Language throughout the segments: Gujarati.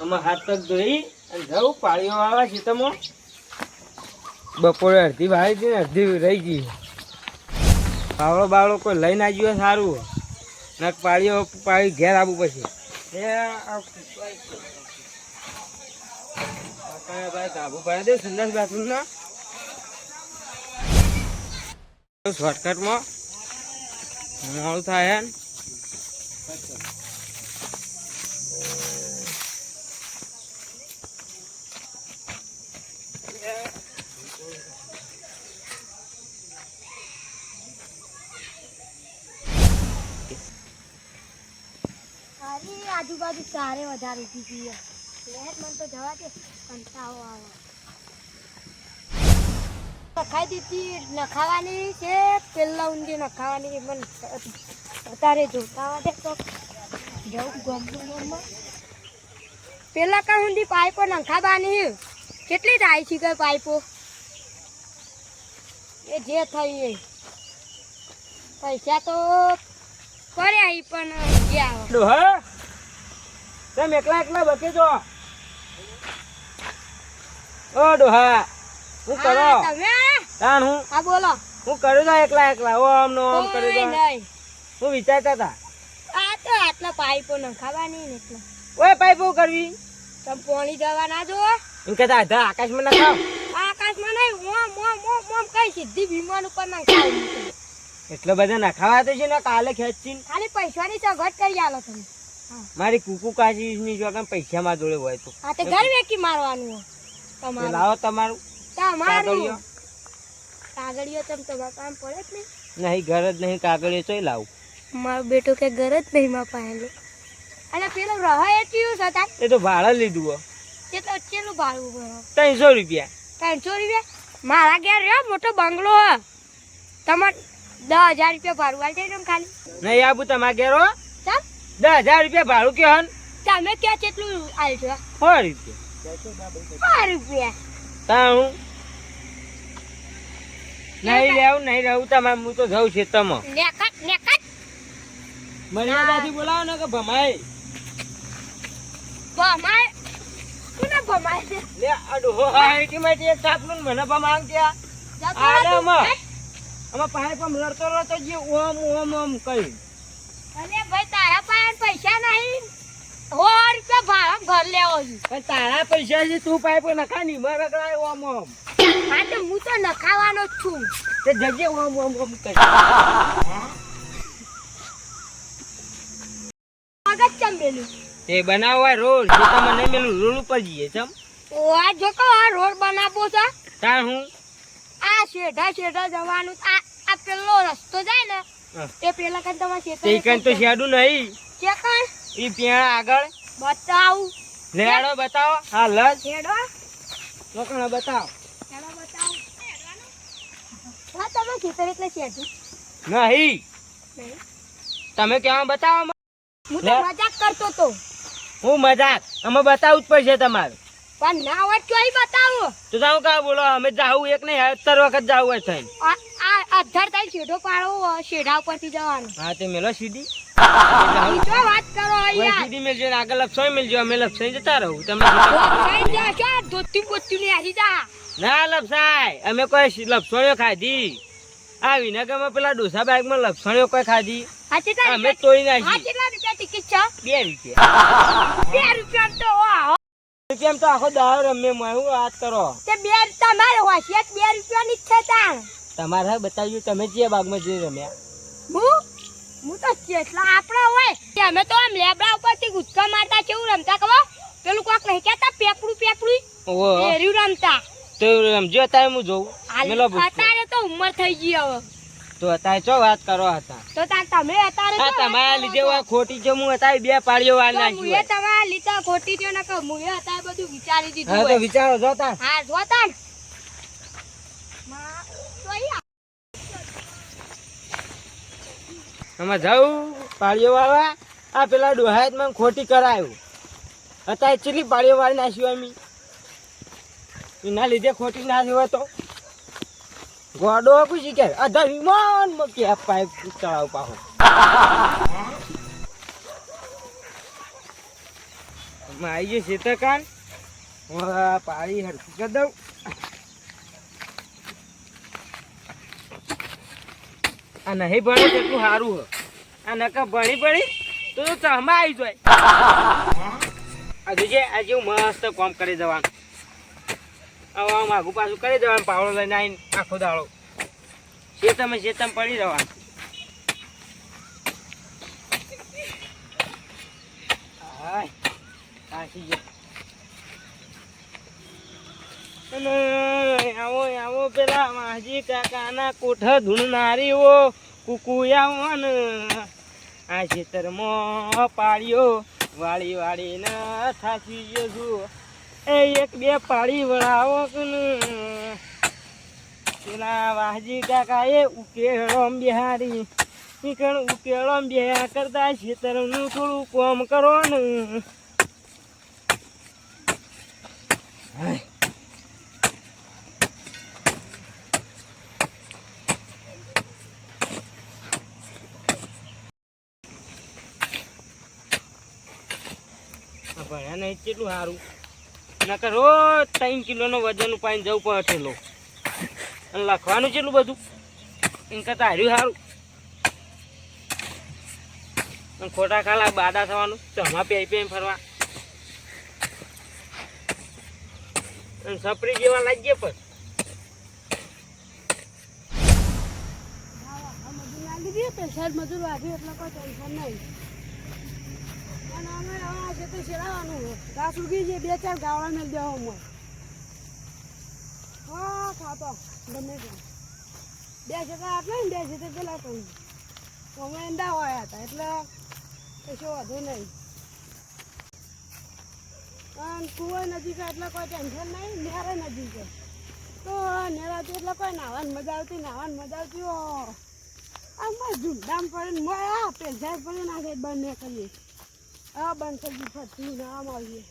આમાં હાથ પગ ધોઈ અને જવું પાળીઓ છે ખેતરમાં. બપોરે અડધી વાળી હતી ને અડધી રહી ગઈ. પાવડો બાવડો કોઈ લઈને આવી ગયો સારું. ને પાળીઓ પાળી ઘેર આવવું પછી. ભાઈ ધાબુ ભરી દે સંદાસ બાથરૂમ ના શોર્ટકટમાં મોડું થાય નખાવાની છે, પેલા ઊંધી નખાવાની અત્યારે જોતા જવું ગમતું પેલા કાં ઊંધી પાઇપો નખાવાની. કેટલી થાય છે કે પાઇપો? જે થઈ એ. પૈસા તો કર્યા ઈ પણ જે આવે ડોહા તમે એકલા એકલા બકે છો? ઓ ડોહા હું કરો? હા, તમે? તાણ હું? હા બોલો. હું કર્યો તો એકલા એકલા? ઓ આમ નો આમ કર્યો તો હું વિચારતા હતા આ તો આટલા પાઇપો નખાવાની ને એટલે. ઓય પાઇપ કરવી? તમે પાણી જવા ના જો એમ કહેતા આધા આકાશમાં ના ખાવ આકાશમાં નહીં ઓમ ઓમ ઓમ ઓમ કઈ સીધી વિમાન ઉપર નખાવી એટલો બધો નખાવા તો છે ને કાલે ખેંચી ખાલી પૈસાની સગવડ કરી આલો તમે. મારી કુકુ કાચી ની જો કામ પૈસા માં જોડે હોય તો. આ તે ઘર વેકી મારવાનું તમારું. લાવો તમારું. તમારું. કાગળિયો. તમ તમે કામ પડે જ નહીં. નહીં ઘર જ નહીં કાગળિયો ચોય લાવું. મારો બેટો કે ઘર જ નહીં માં પાયેલો. અને પેલો રહે એ કયું છે એ તો ભાડા લીધું હો. તે ચેલું ભાડું ભરો. ત્રણસો રૂપિયા. ત્રણસો રૂપિયા? મારા ઘેર રહ્યો મોટો બંગલો હ. તમારે દસ હજાર રૂપિયા ભાડું આવી જાય ખાલી. નહીં આબુ તમારે ઘેર હો? દસ હજાર રૂપિયા ભાડું કે હન તમે ક્યાં કેટલું આલશો સો રૂપિયા. સો રૂપિયા. હું? નહીં લેવું નહીં રહું તમારે હું તો જઉં છે તમે. નેકટ નેકટ મર્યાદાથી બોલાવો ને કે ભમાય ભમાય કોને ભમાય લે અડો હાય કે એક સાપનું મને ભમાવ ત્યાં આડામાં. આમાં. પાઇપ આમ લડતો લડતો જે ઓમ ઓમ ઓમ કહી અરે ભાઈ તારા પાસે પૈસા નહીં. સો રૂપિયા ભાડા ઘર લેવો છે. તારા પૈસા છે તું પાઇપ નખા ની રગડાય ઓમ ઓમ. હા તો હું તો નખાવાનો જ છું. તે જગ્યા ઓમ ઓમ ઓમ કહી મગજ ચંબેલું. તે બનાવવા રોડ જો તમે નહીં મેલું રોડ ઉપર જઈએ ચમ ઓ આ જો કો આ રોડ બનાવો છે. તાર હું? આ શેઢા શેઢા જવાનું આ આ પેલો રસ્તો જાય ને. એ પેલા કાંઈ તમારે તે કન તો શેડું નહીં. કે કન? ઈ પેણા આગળ. બતાવ. લેડો બતાવો. હા લ. શેડો લોકોને બતાવ. શેડો બતાવું. હા તમે ખેતર એટલે નહીં. તમે કેવા બતાવો. હું તો મજાક કરતો તો. હું મજાક. અમે બતાવવું જ પડશે તમારે. પણ ના હોય ચોઈ બતાવો. તો તમે કા બોલો? અમે જાવું એક નહીં અત્તર વખત જાવું હોય થઈ આ અધર તાઈ શેઢો પાડો શેઢા ઉપરથી જવાનું. હા તે મેલો સીધી. તો વાત કરો યાર. સીધી મેલજો ને આગળ મેલજો. અમે લપસોઈ જતા રહું. તમે ધોતી બોતી ને આવી જા. ના લપસાય. અમે કોઈ લપસણીઓ ખાધી. આ વિનાગરમાં પેલા ડોસા બેગમાં લપસણીઓ કોઈ ખાધી. હા કેટલા અમે હા કેટલા રૂપિયા ટિકિટ છે? બે રૂપિયા. બે રૂપિયા તો ઓહો. રૂપિયા તો આખો દાવ રમે હું વાત કરો. તે બે તમારે હોશિયાર બે રૂપિયાની જ છે તાણ. તમારે બતાવજો તમે જે બાગમાં જઈ રમ્યા. હું? હું તો કેટલા આપણા હોય. અમે તો આમ લેબડા ઉપરથી ગુસ્સા મારતા કેવું રમતા ખબર? પેલું કોક નહીં કહેતા પેપડું પેપડું? એર્યું રમતા. તો રમજો અત્યારે હું જોઉં. મેલો. અત્યારે તો ઉંમર થઈ ગઈ હવે. તો અત્યારે ચો વાત કરો હતા? તો તાર તમે અત્યારે હા તમારા લીધે કરો ખોટી છે હું અત્યારે બે પાડીઓ વાર નાખી મુએ તમારા લીધે ખોટી થયો ને હું અત્યારે બધું વિચારી દીધું હા તો. વિચારો જોતા હા માં, અમે જાઉં પાળીઓ વાળવા. આ પેલા ડોહાયત મને ખોટી કરાયું. અત્યારે ચીલી પાળીઓ વાળી નાખ્યું એમ એના લીધે ખોટી ના હોય તો? ગોડો પૂછી કે અધા વિમાન કે પાઇપ ચડાવ પાહો આવી જઈએ શેતકાન આ પાળી હરખી કરી દઉં. આ નહીં ભણે તેટલું સારું હ. આ નકા ભણી ભણી તો ચહમાં આવી જાય. આજે આજે મસ્ત કામ કરી જવાનું. હવે આમ પાછું કરી દેવાનું, પાવડો લઈને આવીને આખો દાડો. શેતમ શેતમ પડી રહેવાનું આવો આવો પેલા માજી કાકાના કોઠા ધૂણનારીઓ કુકુયાવન. આ ખેતરમાં પાડ્યો વાળી વાળીને થાકી ગયો છું. એ એક બે પાડી વળાવો. પેલા વાહજી કાકા એ ઉકેળો બિહારી. નીકળ ઉકેળો બિહાર કરતા ખેતરનું થોડું કોમ કરો ને. ભણ્યા નહીં કેટલું સારું? નકર રોજ ત્રણ કિલોનો વજન ઉપાડીને જવું પડે ઠેલો. અને લખવાનું કેટલું બધું? એમ કરતાં હાર્યું સારું અને ખોટા ખાલા બાદા થવાનું ચમા પે પે ફરવા. અને સપરી જેવા લાગીએ પણ. મજૂર વાગ્યું એટલે કોઈ ટેન્શન નહીં. અમે આ તો શેરાવાનું છે ઘાસ ઉગી છે બે ચાર ગાવડા મેળ દેવો હા ખાતો જણ. બે ખેતર આટલા ને બે જતા પેલા પણ અમે ઈંડા હતા એટલે કશો વાંધો નહીં અને કુવો નજીક છે એટલે કોઈ ટેન્શન નહીં નેરે નજીક છે તો નેરાથી એટલે કોઈ નાવાની મજા આવતી નાવાની મજા આવતી આમાં ઝુંડામ પડીને મોયા પેંજાય પડી નાખે, બંને કરીએ આ બંધ થઈ ગયું ફરતું ને આમ આવીએ.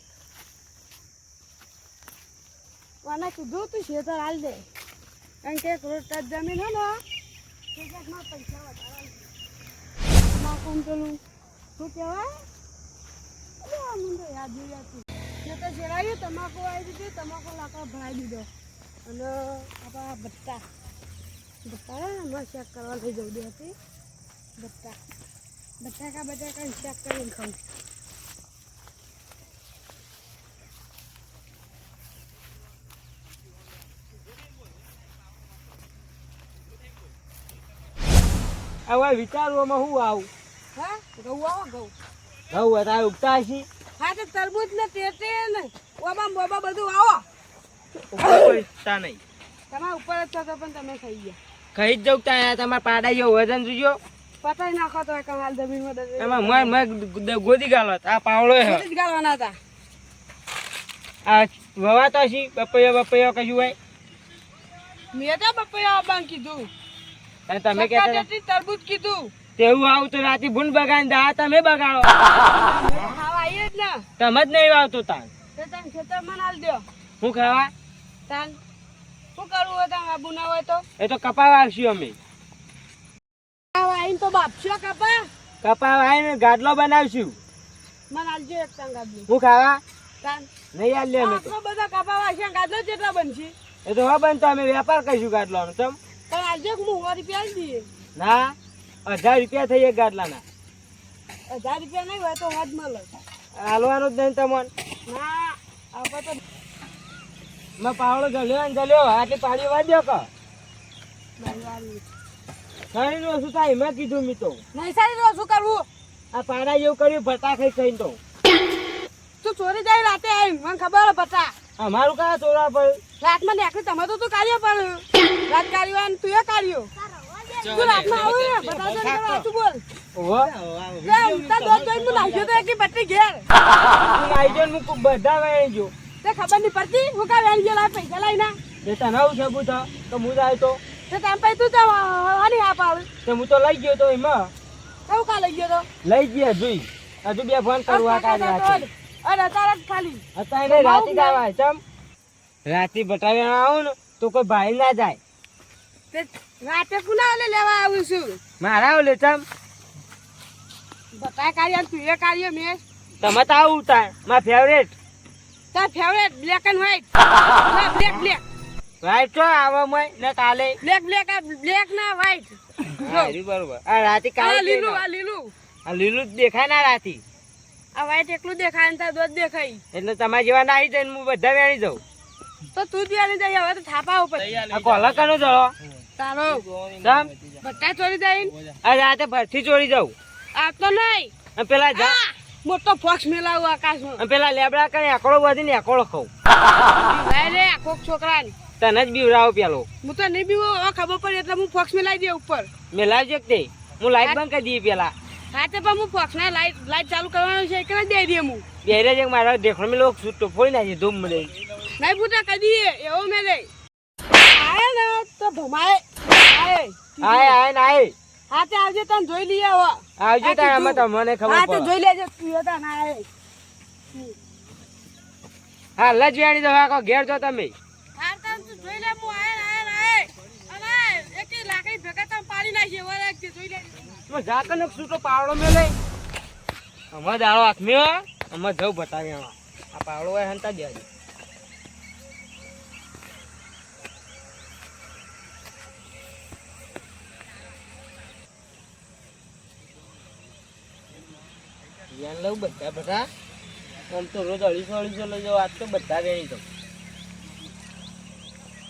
મને કીધું તું શેતર હાલ દે. કારણ કે એક રોડ ટચ જમીન હે ને ક્રિકેટમાં પૈસા વધારે તમાકુ પેલું? શું કહેવાય? મને યાદ મેં તો શેરાયું તમાકુ આવી દીધી, તમાકુ લાકડા ભરાઈ દીધો. અને આપણા ભટ્ટા ભટ્ટા હે ને એમાં ચેક કરવા લઈ જવું હતી. ભટ્ટા બટાકા બટાકા ચેક કરીને ખાઉં હવે વિચારવામાં હું આવું? હા? ઘઉં આવો ઘઉં ઘઉં હતા ઉગતા હશે? હા તો તરબૂચ ને ટેટે ને ઓબા બોબા બધું આવો. ઉગતા નહીં. તમારા ઉપર જ થતો તો પણ તમે ખાઈ ગયા. ખાઈ જ જવું ત્યાં તમારા પાડા જેવું વજન જોજો. પતાઈ નાખો તો કમાલ જમીનમાં એમાં મગ મગ ગોદી ગાલો આ પાવડો હે. જ ગાળવાના હતા. આ વવાતા છી બપૈયો બપૈયો કશું હોય? મેં તો બપૈયા આબાન કીધું. અને તમે કહેતા હતા, તરબૂચ કીધું. તેવું આવું તો રાતે ભૂંડ બગાડીને દા તમે બગાડો. ખાવા આવીએ જ ને તમે જ નહીં આવતો તાન તમે હું ખાવા? તાન શું કરવું હોય તાન આબુ ના હોય તો? એ તો કપાવા આવશું અમે. આવીને તો બાપશો કપા. કપાવા આવીને ગાડલો બનાવશું. મને આલજો એક તાન ગાડલો હું ખાવા? તાન નહીં આલ્યો અમે તો. બધા કપાવા છે ગાડલો જેટલા બનશે. એ તો હા બનતો અમે વેપાર કરીશું ગાડલો તમ પણ આજે હું સો રૂપિયા આલી દઈએ. ના હજાર રૂપિયા થઈ એક ગાડલાના હજાર રૂપિયા નહીં હોય તો હદ મળે હાલવાનું જ નહીં તમને. ના આપણે તો મેં પાવડો જલ્યો ને જલ્યો આટલી પાડી વાદ્યો ક. સારી નું ઓછું થાય મેં કીધું મી તો. નહીં સારી શું કરવું? આ પાડા જેવું કર્યું ભટા ખાઈ ખાઈને તો. તું ચોરી જાય રાતે આવી મને ખબર પતા. અમારું કયા ચોરા પડ્યું રાતમાં નીકળી તમે તો તું કાર્ય પણ. રાત કાર્યો અને તું એ કાર્યો. તું રાતમાં આવું ને બતા ચોરી કરવા તું બોલ. ઓહો. લે, ઉલટા દોત જોઈને હું નાખ્યો તો એકી બત્રી ઘેર. તું આઈ જો ને હું બધા વહી જો તે ખબર નહીં પડતી હું કા વેણ ગયેલા પૈસા આવું સબૂત તો હું જાય તો? તે તેમ પછી તું તો હવાની હા પાવ તે હું તો લઈ ગયો તો એમાં. કેવું કા લઈ ગયો તો? લઈ ગયા જોઈ. હજુ બે ફોન કરવા કાલે રાતે અરે અત્યારે ખાલી. અત્યારે રાતે આવાય ચમ. રાતે આવું ને. તો કોઈ ભાઈ ના જાય. રાતે કુના ઓલે લેવા આવું છું? મારા ઓલે તમ. બતા કાર્ય તું એ કાર્ય મે. તમે તો આવું ઉતાર માર ફેવરેટ તાર favourite black and white black black right તો આવા મય ને કાલે. બ્લેક બ્લેક આ બ્લેક ના વ્હાઈટ બરોબર. આ રાતે કાલે લીલું આ લીલું. આ લીલું જ દેખાય ના રાતી. આ વ્હાઈટ એકલું દેખાય ને તાર દોધ દેખાય. એટલે તમારા જેવા ના આવી જાય ને હું બધા વેણી જાઉં. તો તું ત્યાં જાય હવે તો થાપા ઉપર. આ કોલા કનો જળો? તારો. સામ? ભટ્ટા ચોરી જઈ આ રાતે ભરથી ચોરી જાઉં. આ તો નહીં. અને પેલા જા મોટો ફોક્સ મેલાવું આકાશમાં. અને પેલા લેબડા કરીને આકડો વધીને એકોળો ખાઉં. રે આ કોક છોકરાને. તને જ બીવરાવો પેલો. હું તો નહીં બીવો હવે ખબર પડી એટલે હું ફોક્સ મેલાવી દે ઉપર. મેલાવી લાવજો કે તે હું લાઈટ બંધ કરી દઈએ પેલા. હા તે પણ હું ફોક્સ ના લાઈટ લાઈટ ચાલુ કરવાનું છે એટલે દે દે હું. બેરે જે મારા દેખણ મેં લોકો છૂટો ફોડી નાખી ધૂમ મળે નહીં પૂછા કદી એવો મેલે આય ને તો ભમાય. આય આય આય નાય હા તે આવજે તને જોઈ લઈએ હવે. આવજો તાર તો મને ખબર હા તો જોઈ લેજે તું હતા ના આય. હા લજવાણી વેણી દો આખો ઘેર જો તમે. હા તું જોઈ લે હું આય આય આય. અને એક લાકડી ભેગા તમે પાડી નાખીએ વર રાખજે જોઈ લે તું જા કને છૂટો પાવડો અમાર દાડો હાથમાં અમાર જવું બતાવી આ પાવડો હોય હંતા દેજો ધ્યાન લઉં બધા બધા. આમ તો રોજ અઢીસો અઢીસો લઈ જાઓ આજ તો બધા વેણી દઉં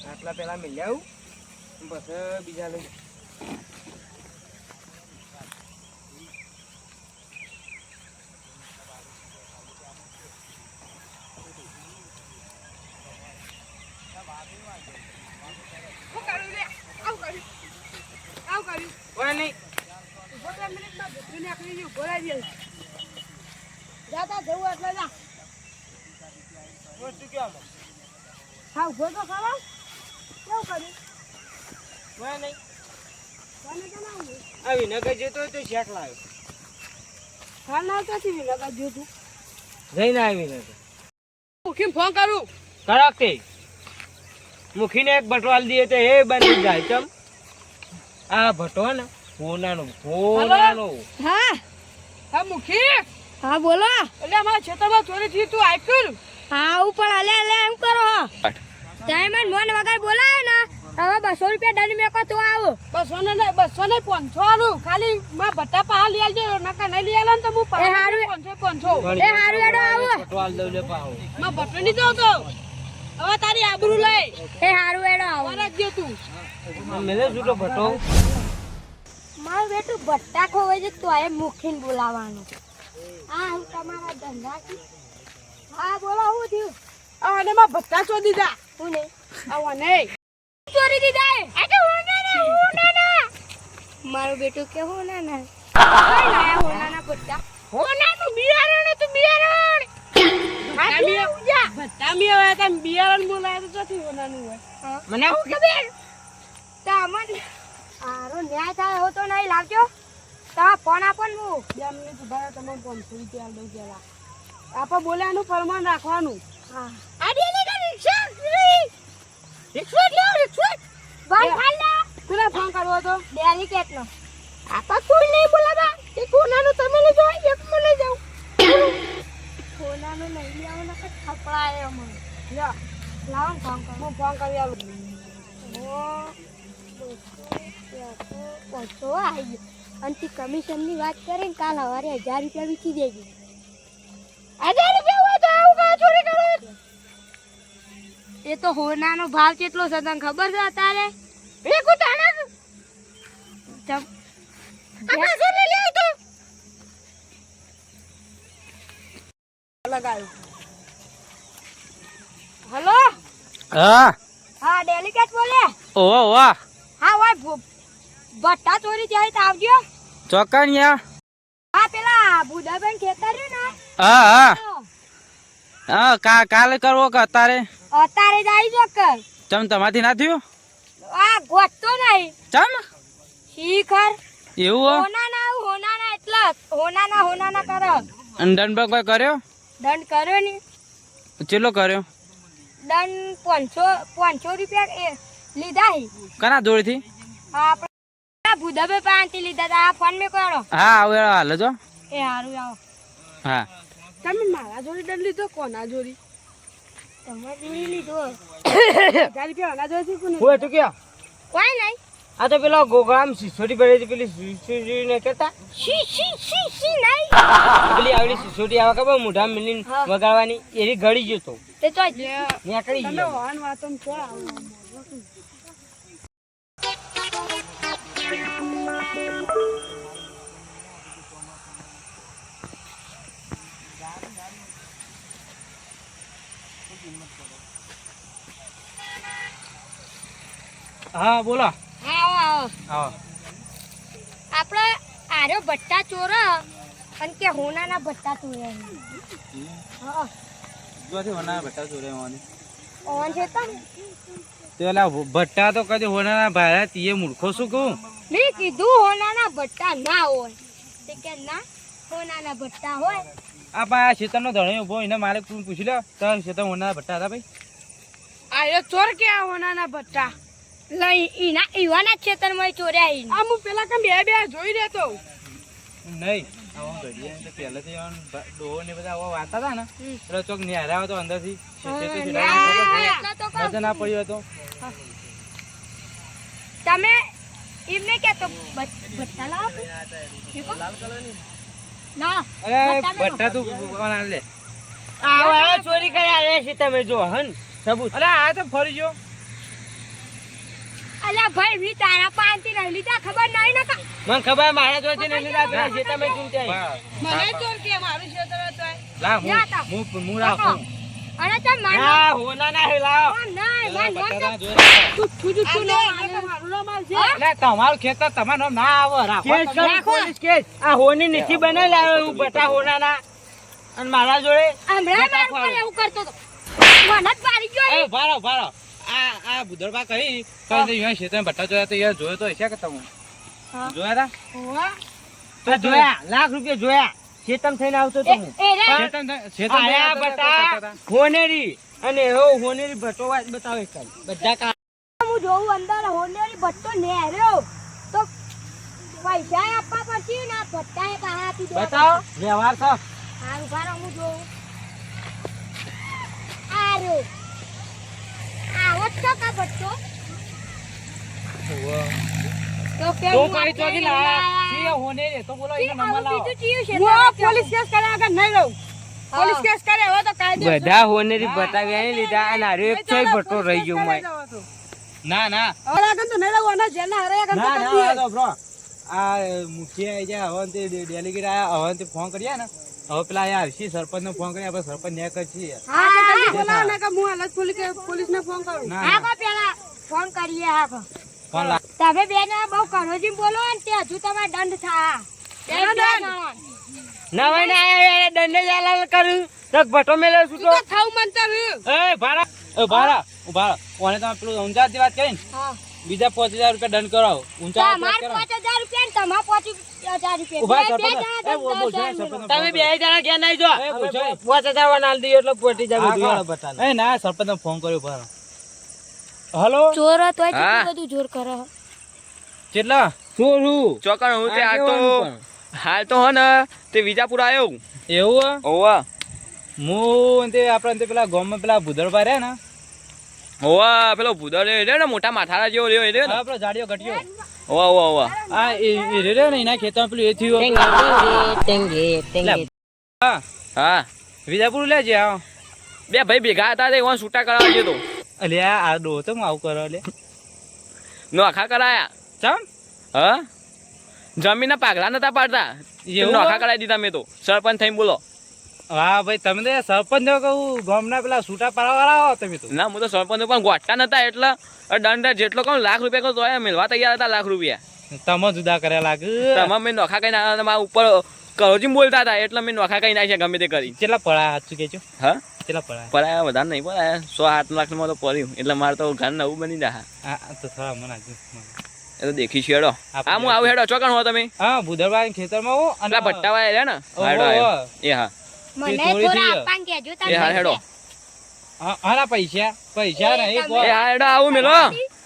આટલા પેલા મિલ આવું બસ બીજા લઈ જાઉં. આવું કર્યું નહીં ઊભો મિનિટમાં ઊભો તાર જવું એટલે ના વસ્તુ કેમ હા, ઊભો તો ખરો. કેવું કર્યું? કોઈ નહીં. કોને તો ના ઊંઘી. આ વિનગર જતો તો શેક લાવ્યો હાલ ના આવતા હતી જોતું. જઈને આવી વિનગર ભૂખીને ફોન કરું. કડક તે મુખીને એક બટવાલ દઈએ તો એ બની જાય ચમ. આ ભટો ને ફોનાનો હા મુખી. હા બોલો. એટલે અમારા ખેતરમાં ચોરી થયું તું આપ્યું હા ઉપર અલે અલે એમ કરો ડાયમંડ મોન વગર બોલાય ને હવે બસો રૂપિયા દંડ મેકો તો આવો. બસો ને નહીં બસો ને પાંચસો આલું ખાલી માં ભટ્ટા પા લઈ આવજો નકા નહીં લઈ આલે ને તો હું પાંચસો પાંચસો. એ હારું એડો આવો. બટવાલ દઉં લે પાહો. માં ભટ્ટો નહીં દો તો હવે તારી આબરૂ લઈ. એ હારું એડો આવો. રાખજો તું. મેલે છૂટો ભટ્ટો મારું બેટું ભટ્ટા ખોવાઈ છે તો એ મુખીન બોલાવવાનું. હા હું તમારા ધંધાથી હા બોલો શું થયું? આને માં દીધા. હું ને ચોરી દીધા આ તો મારું બેટું કે લાયા હોનાના ભટ્ટા હોનાનું બિયારણ હતું બિયારણ. મી તમે બિયારણ બોલાય તો ચોથી હોનાનું હોય. મને હું ખબર તમને આરો ન્યાય થાય હો તો નહીં લાવજો. તમે ફોન આપો ને હું બે મિનિટ ઊભા તમે પાંચસો રૂપિયા દઉં પેલા આપણે બોલ્યાનું પરમાન રાખવાનું હા આડી લે કે રિક્ષા રિક્ષા લે રિક્ષા ભાઈ ખાલા કોને ફોન કરવો તો ડેલિકેટ કેટલો આપા કોઈ નહીં બોલાવા એ કોનાનું તમે લઈ જાઓ એક મને લઈ જાઓ કોનાનું લઈ આવો ને કે થપડાય અમને લ્યો લાવો ફોન કરો હું ફોન કરી આલું ઓછો આવી ગયો અને તી કમિશનની વાત કરે ને કાલ સવારે હજાર રૂપિયા વીચી દેજે. હજાર રૂપિયા હોય તો આવું કા ચોરી કરો? એ તો હોનાનો ભાવ કેટલો છે તને ખબર છે તારે એ કુટાણા ચમ. આકાશ લઈ લે તો. લગાવ્યું. હલો? હા. હા ડેલિકેટ બોલે? ઓહો વાહ. હા ભાઈ ભટ્ટા ચોરી જાય તો આવજો. ચોકણિયા? હા પેલા બુધાબેન ખેતર ને? હા હા. હા. કા કાલે કરવો કે અત્યારે? અત્યારે જ આવી જો કર ચમ તમાથી ના થયું? આ ગોતતો નહીં. ચમ? શીખર. એવું હો? હોનાના આવું હોનાના એટલા હોનાના હોનાના કરો. અને દંડ કોઈ કર્યો? દંડ કર્યો ને ચેલો કર્યો? દંડ પાંચસો પાંચસો રૂપિયા એ લીધા હી. કના જોડેથી હા બુધાબે પાંચથી લીધા હતા આ ફોન મે કરો હા આવો હાલ જો એ હારું આવો. હા. તમે મારા જોડી ડર લીધો? કોના જોડી? તમારે જોડી લીધો. હજાર રૂપિયા આના જોડેથી કોને? હોય તો કે કોઈ નહીં. આ તો પેલો ગોગળામ સિસોટી ભરી હતી પેલી સિસોટી ને કેતા શી શી શી શી નહીં. પેલી આવડી સિસોટી આવે ખબર મોઢા મિલીન વગાડવાની એરી ગળી ગયો તો. તે તો નીકળી તમે વાન વાતમ છો આવો. હા બોલો. આવો આવો. આવો. આપણે આર્યો ભટ્ટા ચોર અને કે હોનાના ભટ્ટા ચોરે હા. જોથી હોના ભટ્ટા ચોરે હોવાની. ઓન છે તો? પેલા ભટ્ટા તો કદી હોના ભાડા તીએ મૂર્ખો શું કહું? મેં કીધું હોનાના ભટ્ટા ના હોય. તે કે ના હોનાના ભટ્ટા હોય. આ પા આ શેતરનો ધણી ઊભો એને મારે પૂછી લે? તાર શેતર હોનાના ભટ્ટા હતા ભાઈ? આયો ચોર કે આ હોનાના ભટ્ટા? લઈ ઈના ઈવાના ખેતરમાં ચોર્યા ઈ આ હું પેલા કામ બે બે જોઈ રહેતો. નહીં. આવો ઘડીએ એટલે પહેલેથી આમ ડોહો ને બધા આવા વાતા હતા ને એટલે ચોક ન્યારા હતો અંદરથી. શેતે ના, છેડાઈને એટલા તો કહું. નજર ના પડ્યો હતો. તમે એમને કે તો ભટ્ટા લાવો દેખો. ના અરે ભટ્ટા તું કોણ લે આવો આવો ચોરી કરી આવે છે તમે જો હન સબૂત. અરે આ તો ફરી ગયો. અલ્યા ભાઈ વી તારા પાંચથી નહીં લીધા ખબર નહીં નકા? મને ખબર મારા જોડે ને લીધા પેલા જે તમે ચૂંટ્યા બા- મને ચોર કે મારું ક્ષેત્ર તો લા હું હું હું રાખું. અરે તમે માનો. ના હોના ના હે લાવો ના માન મોન તું તું તું મારું નામ આવશે. એટલે તમારું ખેતર તમારું નામ ના આવે. રાખો. Police case. આ હોની નથી બનાવી લાવ્યો હું બટા હોના ના અને મારા જોડે હમણાં મારું એવું કરતો તો. મને જ મારી ગયો એ. ભારો ભારો આ આ બુધરબા કહી કઈ દે યો શેતર ભટ્ટા જોયા તો યાર જોયો તો હશે કે તમે? જોયા તા? તો જોયા. લાખ રૂપિયા જોયા. ચેતન થઈને આવતો તો રે. શેતર શેતર આયા બટા હોનેરી. અને હો હોનેરી ભટ્ટો વાત બતાવે કાલ બધા કા હું જોઉં અંદર હોનેરી ભટ્ટો નેર્યો. તો પૈસા આપવા પડશે ને આ ભટ્ટાએ પાછા આપી દેવા બતાવો. વ્યવહાર તો હારું ભારો હું જોઉં. આ તો તો તો બોલો એનો નંબર લાવો. હું. પોલીસ કેસ નહીં રહું. પોલીસ કેસ કરે હવે તો કાયદે બધા હોનેરી બતાવ્યા નહીં લીધા અને હારે એક ચોય ભટો રહી ગયો ના ના. હવે આગળ તો નહીં રહું અને જેલના હારે આગળ ના ના આ તો બ્રો. આ મુખિયા આઈ ગયા હવે તે ડેલિગેટ આયા હવે તે ફોન કર્યા ને હવે પેલા અહીંયા આવશી સરપંચ નો ફોન કરી આપણે સરપંચ ન્યાય કરશી. તમે બોલાવો ને કે હું પોલીસ ને ફોન કરું પેલા ફોન કરીએ તમે બેન બહુ કરોજી બોલો ને તે હજુ તમારે દંડ થા નવાઈ ને આયા ઊંચા વાત કરીને બીજા 5000 રૂપિયા દંડ કરાવો. ઊંચા હજાર રૂપિયા તમા 50 તમે. બે જણા ક્યાં નહીં જો પાંચ હજાર વાળા દઈએ એટલે પોટી જાય હા, બધું હા. વાળા બટાને. એ ના સરપંચ ફોન કર્યો ભાડો હલો? ચોર હતો બધું જોર કરે કેટલા? શું શું? ચોકણ હું તે આ હાલ તો કેવાનું હાલ તો હો ને તે વિજાપુર આવ્યો એવું હે? ઓવા હું તે આપણે તે પેલા ગામમાં પેલા રહ્યા ને? ઓવા પેલો ભૂદળ રહ્યો ને મોટા માથાળા જેવો રહ્યો એ રહ્યો જાડિયો ઘટ્યો. ઓવા ઓવા ઓવા હા એ રે ને એના ખેતરમાં પેલું એ થયું. હા. હા. વિજાપુર લેજે આવો. બે ભાઈ ભેગા હતા તે ઓન છૂટા કરાવવા ગયો તો. અલે આ ડો તો હું આવું કરો લે. નોખા કરાયા. ચમ? હા? જમીનના પાઘલા નતા પાડતા. નોખા કરાવી દીધા મેં તો. સરપંચ થઈને બોલો. હા ભાઈ તમે તો સરપંચ કહું ગામના પેલા છૂટા પાડવાવાળા હો તમે તો? ના હું તો સરપંચ પણ ગોઠતા નતા એટલે દંડ જેટલો કહું લાખ રૂપિયા કહું તો મેળવા તૈયાર હતા લાખ રૂપિયા. તમે જુદા કર્યા લાગે. તમે મેં નોખા કઈ ના મારા ઉપર કરોજી બોલતા હતા એટલે મેં નોખા કઈ નાખ્યા ગમે તે કરી. કેટલા પડા હાચું કેજો હા? કેટલા પડા પડાયા વધારે નહીં પડાયા સો આઠ લાખમાં તો પડ્યું એટલે મારે તો ઘર નવું બની જાય હા તો થોડા મને એ તો દેખી છે હેડો. હા હું આવું હેડો ચોકણ હો તમે. હા ભૂદરભાઈ ખેતરમાં હો અને ભટ્ટાવાળા રહ્યા ને? હેડો એ હા. મને થોડા આપવાનું કહેજો એ હા હેડો. હા હા, પૈસા પૈસા નહીં એ હા હેડો આવું મેલો.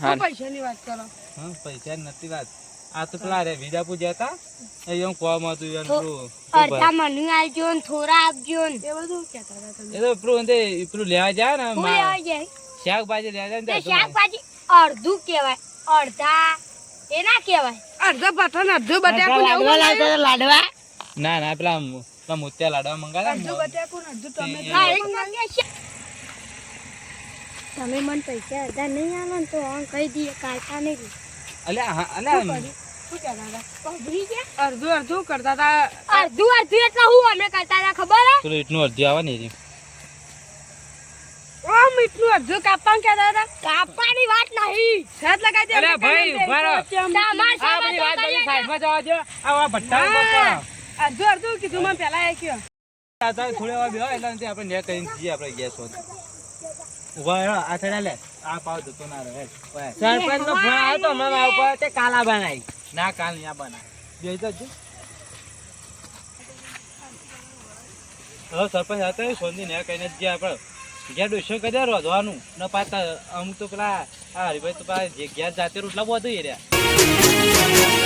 હા. પૈસાની વાત કરો? હા પૈસા નથી વાત. આ તો પેલા રે વિજાપુર જતા એ એમ કોમ હતું એમ પેલું અડધા મને આવજો ને થોડા આપજો ને. એ બધું કહેતા હતા તમે? એ તો પેલું તે પેલું લેવા જાય ને હું આવી લેવા જાય? શાકભાજી લેવા જાય ને શાકભાજી અડધું કહેવાય. અડધા એ ના કહેવાય. અડધો પઠાણ અડધું બટાકું લાડવા લાડવા. ના ના પેલા મુ- પેલા મોતિયા લાડવા મંગાવ્યા ને અડધું બટાકું કોણ અડધું તમે તમે મને પૈસા અડધા નહીં આવે ને તો આમ કહી દઈએ કાઢતા નહીં અલે હા અલ્યા શું કહેતા હતા અડધું અડધું કરતા હતા. અડધું અડધું એટલે હું? અમે કરતા હતા ખબર હે? પેલું ઈટનું અડધી આવે ને એરી. ઓ અડધું કાપવાનું કહેતા હતા. કાપવાની વાત નહીં. સાત લગાઈ દે અલ્યા ભાઈ, ઊભા રહો. તમાર વાત બધી સાઈડમાં જવા દો આ ભટ્ટા. અડધું અડધું કીધું મને પેલા એ કયો. આ તો વાર બેહો એટલે અંતે આપણે નેક કરીને જઈએ આપણે ગેસ હોત ઊભા રહો આ થડા લે. આ પાવ તો ના રહે સરપંચ નો ફોન આવ્યો તો હમણાં મારા ઉપર તે કાલા બનાવી. ના કાલ ન્યા બના બે તો જો. સરપંચ હતા સોંધી ને કહીને જ આપણે. ઘેર ડોસો કરી રોધવાનું. ન પાછા અમુક તો પેલા હરિભાઈ તો પેલા ઘેર જાતે રોટલા બધું એ રહ્યા.